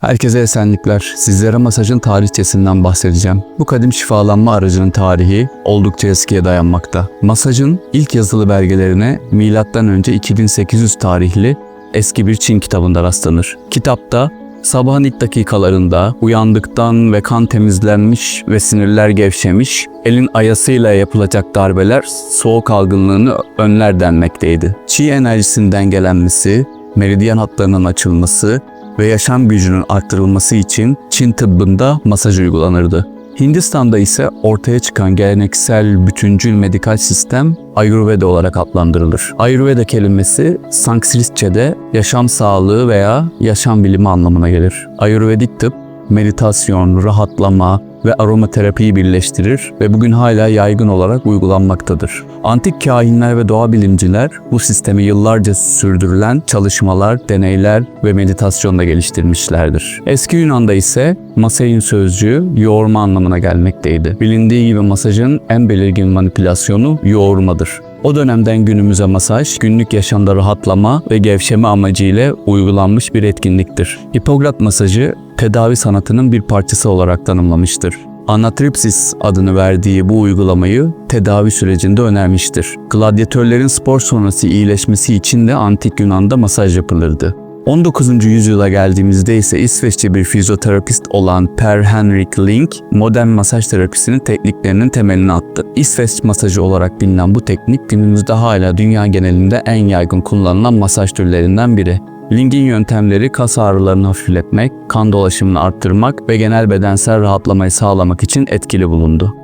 Herkese esenlikler. Sizlere masajın tarihçesinden bahsedeceğim. Bu kadim şifalanma aracının tarihi oldukça eskiye dayanmakta. Masajın ilk yazılı belgelerine M.Ö. 2800 tarihli eski bir Çin kitabında rastlanır. Kitapta sabahın ilk dakikalarında uyandıktan ve kan temizlenmiş ve sinirler gevşemiş, elin ayasıyla yapılacak darbeler soğuk algınlığını önler denmekteydi. Çi enerjisinin dengelenmesi, meridyen hatlarının açılması ve yaşam gücünün arttırılması için Çin tıbbında masaj uygulanırdı. Hindistan'da ise ortaya çıkan geleneksel bütüncül medikal sistem Ayurveda olarak adlandırılır. Ayurveda kelimesi Sanskritçe'de yaşam sağlığı veya yaşam bilimi anlamına gelir. Ayurvedik tıp meditasyon, rahatlama ve aromaterapiyi birleştirir ve bugün hala yaygın olarak uygulanmaktadır. Antik kahinler ve doğa bilimciler bu sistemi yıllarca sürdürülen çalışmalar, deneyler ve meditasyonla geliştirmişlerdir. Eski Yunan'da ise masein sözcüğü yoğurma anlamına gelmekteydi. Bilindiği gibi masajın en belirgin manipülasyonu yoğurmadır. O dönemden günümüze masaj, günlük yaşamda rahatlama ve gevşeme amacıyla uygulanmış bir etkinliktir. Hipokrat masajı tedavi sanatının bir parçası olarak tanımlamıştır. Anatripsis adını verdiği bu uygulamayı tedavi sürecinde önermiştir. Gladyatörlerin spor sonrası iyileşmesi için de antik Yunan'da masaj yapılırdı. 19. yüzyıla geldiğimizde ise İsveçli bir fizyoterapist olan Per Henrik Link, modern masaj terapisinin tekniklerinin temelini attı. İsveç masajı olarak bilinen bu teknik günümüzde hala dünya genelinde en yaygın kullanılan masaj türlerinden biri. Link'in yöntemleri kas ağrılarını hafifletmek, kan dolaşımını arttırmak ve genel bedensel rahatlamayı sağlamak için etkili bulundu.